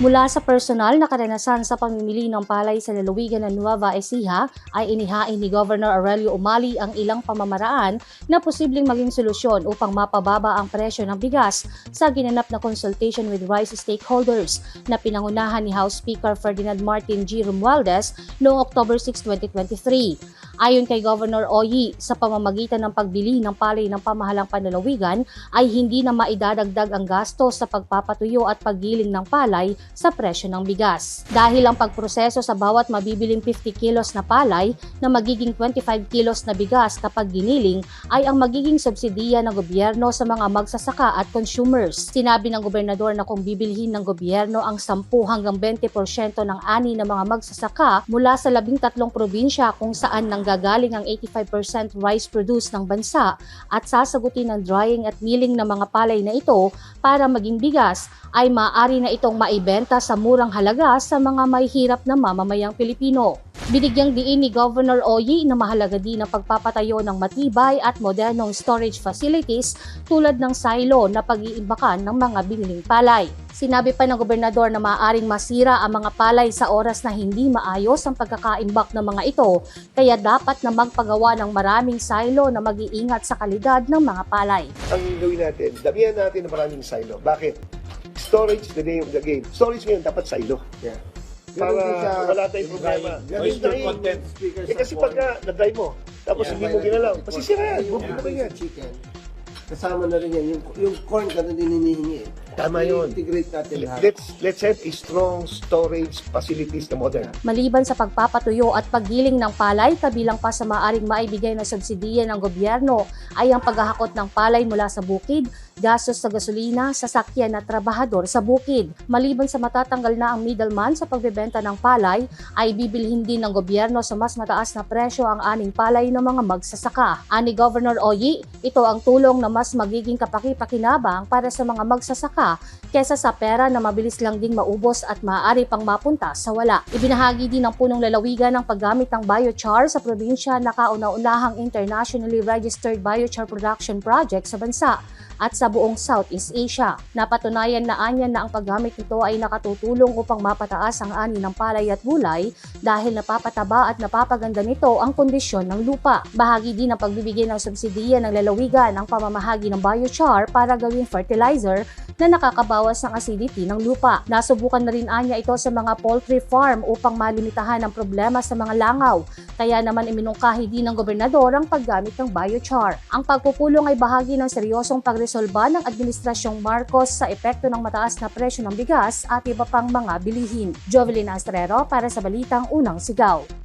Mula sa personal na karanasan sa pamimili ng palay sa lalawigan ng Nueva Ecija ay inihain ni Governor Aurelio Umali ang ilang pamamaraan na posibleng maging solusyon upang mapababa ang presyo ng bigas sa ginanap na consultation with rice stakeholders na pinangunahan ni House Speaker Ferdinand Martin G. Romualdez noong October 6, 2023. Ayon kay Governor Oyi, sa pamamagitan ng pagbili ng palay ng pamahalang panlalawigan ay hindi na maidadagdag ang gasto sa pagpapatuyo at paggiling ng palay sa presyo ng bigas. Dahil ang pagproseso sa bawat mabibiling 50 kilos na palay na magiging 25 kilos na bigas kapag giniling ay ang magiging subsidiya ng gobyerno sa mga magsasaka at consumers. Sinabi ng gobernador na kung bibilhin ng gobyerno ang 10 hanggang 20% ng ani ng mga magsasaka mula sa 13 probinsya kung saan nanggagaling ang 85% rice produce ng bansa at sasagutin ng drying at milling ng mga palay na ito para maging bigas ay maaari na itong maibenta sa murang halaga sa mga may hirap na mamamayang Pilipino. Binigyang diin ni Governor Oyi na mahalaga din ang pagpapatayo ng matibay at modernong storage facilities tulad ng silo na pag-iimbakan ng mga biniling palay. Sinabi pa ng gobernador na maaaring masira ang mga palay sa oras na hindi maayos ang pagkakaimbak ng mga ito, kaya dapat na magpagawa ng maraming silo na mag-iingat sa kalidad ng mga palay. ang gawin natin, damihan natin ng maraming silo. Bakit? Storage the name of the game. Storage ngayon dapat silo. Yeah. Para Ganun sa wala tayong problema. Ganun drying. content Eh kasi pagka na-dry mo, tapos Yeah. hindi mo ginalaw, masisira yan. Bumili mo yan. chicken, kasama na rin yan. Yung, yung corn na din hinihingi. Tama yun. Integrate natin lahat. Let's let's have a strong storage facilities na modern. Maliban sa pagpapatuyo at paggiling ng palay, kabilang pa sa maaring maibigay na subsidiya ng gobyerno ay ang paghahakot ng palay mula sa bukid, gastos sa gasolina, sasakyan at trabahador sa bukid. Maliban sa matatanggal na ang middleman sa pagbebenta ng palay, ay bibilhin din ng gobyerno sa mas mataas na presyo ang aning palay ng mga magsasaka. Ani Governor Oyi, ito ang tulong na mas magiging kapaki-pakinabang para sa mga magsasaka kesa sa pera na mabilis lang ding maubos at maaari pang mapunta sa wala. Ibinahagi din ng punong lalawigan ng paggamit ng biochar sa probinsya na kauna-unahang internationally registered biochar production project sa bansa at sa buong Southeast Asia. Napatunayan na anya na ang paggamit nito ay nakatutulong upang mapataas ang ani ng palay at gulay dahil napapataba at napapaganda nito ang kondisyon ng lupa. Bahagi din ng pagbibigay ng subsidiya ng lalawigan ang pamamahagi ng biochar para gawing fertilizer na nakakabawas ng acidity ng lupa. Nasubukan na rin anya ito sa mga poultry farm upang malimitahan ang problema sa mga langaw. Kaya naman iminungkahi din ng gobernador ang paggamit ng biochar. Ang pagpupulong ay bahagi ng seryosong pagresolba ng Administrasyong Marcos sa epekto ng mataas na presyo ng bigas at iba pang mga bilihin. Jovelyn Astrero para sa Balitang Unang Sigaw.